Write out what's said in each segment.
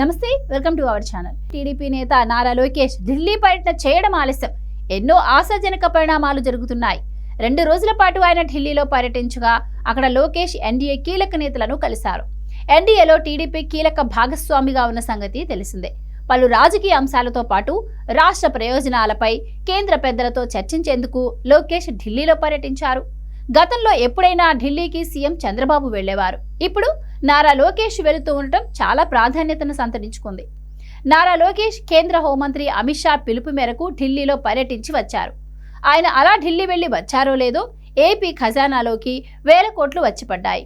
నమస్తే welcome to our channel. TDP నేత నారా లోకేష్ ఢిల్లీ పర్యటన చేయడం ఆలస్యం. ఎన్నో ఆశాజనక పరిణామాలు జరుగుతున్నాయి. రెండు రోజుల పాటు ఆయన ఢిల్లీలో పర్యటించగా అక్కడ లోకేష్ ఎన్డీఏ కీలక నేతలను కలిశారు. ఎన్డీఏలో టీడీపీ కీలక భాగస్వామిగా ఉన్న సంగతి తెలిసిందే. పలు రాజకీయ అంశాలతో పాటు రాష్ట్ర ప్రయోజనాలపై కేంద్ర పెద్దలతో చర్చించేందుకు లోకేష్ ఢిల్లీలో పర్యటించారు. గతంలో ఎప్పుడైనా ఢిల్లీకి సీఎం చంద్రబాబు వెళ్ళేవారు ఇప్పుడు నారా లోకేష్ వెళుతూ ఉండటం చాలా ప్రాధాన్యతను సంతరించుకుంది. నారా లోకేష్ కేంద్ర హోంమంత్రి అమిత్ షా పిలుపు మేరకు ఢిల్లీలో పర్యటించి వచ్చారు. ఆయన అలా ఢిల్లీ వెళ్ళి వచ్చారో లేదో ఏపీ ఖజానాలోకి వేల కోట్లు వచ్చిపడ్డాయి.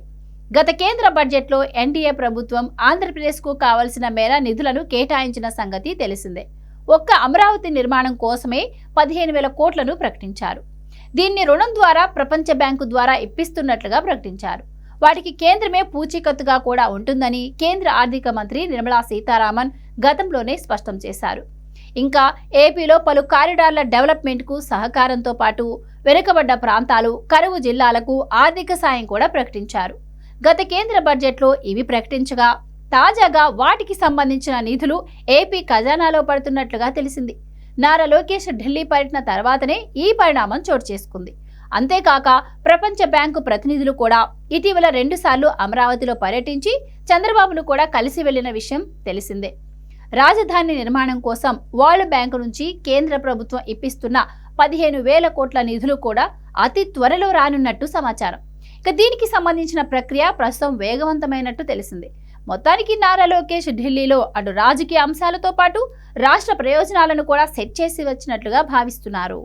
గత కేంద్ర బడ్జెట్లో ఎన్డీఏ ప్రభుత్వం ఆంధ్రప్రదేశ్కు కావలసిన మేర నిధులను కేటాయించిన సంగతి తెలిసిందే. ఒక్క అమరావతి నిర్మాణం కోసమే పదిహేను వేల కోట్లను ప్రకటించారు. దీన్ని రుణం ద్వారా ప్రపంచ బ్యాంకు ద్వారా ఇప్పిస్తున్నట్లుగా ప్రకటించారు. వాటికి కేంద్రమే పూచీకత్తుగా కూడా ఉంటుందని కేంద్ర ఆర్థిక మంత్రి నిర్మలా సీతారామన్ గతంలోనే స్పష్టం చేశారు. ఇంకా ఏపీలో పలు కారిడార్ల డెవలప్మెంట్కు సహకారంతో పాటు వెనుకబడ్డ ప్రాంతాలు కరువు జిల్లాలకు ఆర్థిక సాయం కూడా ప్రకటించారు. గత కేంద్ర బడ్జెట్లో ఇవి ప్రకటించగా తాజాగా వాటికి సంబంధించిన నిధులు ఏపీ ఖజానాలో పడుతున్నట్లుగా తెలిసింది. నారా లోకేష్ ఢిల్లీ పర్యటన తర్వాతనే ఈ పరిణామం చోటు చేసుకుంది. అంతేకాక ప్రపంచ బ్యాంకు ప్రతినిధులు కూడా ఇటీవల రెండుసార్లు అమరావతిలో పర్యటించి చంద్రబాబును కూడా కలిసి వెళ్ళిన విషయం తెలిసిందే. రాజధాని నిర్మాణం కోసం వరల్డ్ బ్యాంకు నుంచి కేంద్ర ప్రభుత్వం ఇప్పిస్తున్న పదిహేను వేల కోట్ల నిధులు కూడా అతి త్వరలో రానున్నట్టు సమాచారం. ఇక దీనికి సంబంధించిన ప్రక్రియ ప్రస్తుతం వేగవంతమైనట్టు తెలిసింది. మొత్తానికి నారా లోకేష్ ఢిల్లీలో అటు రాజకీయ అంశాలతో పాటు రాష్ట్ర ప్రయోజనాలను కూడా సెట్ చేసి వచ్చినట్లుగా భావిస్తున్నారు.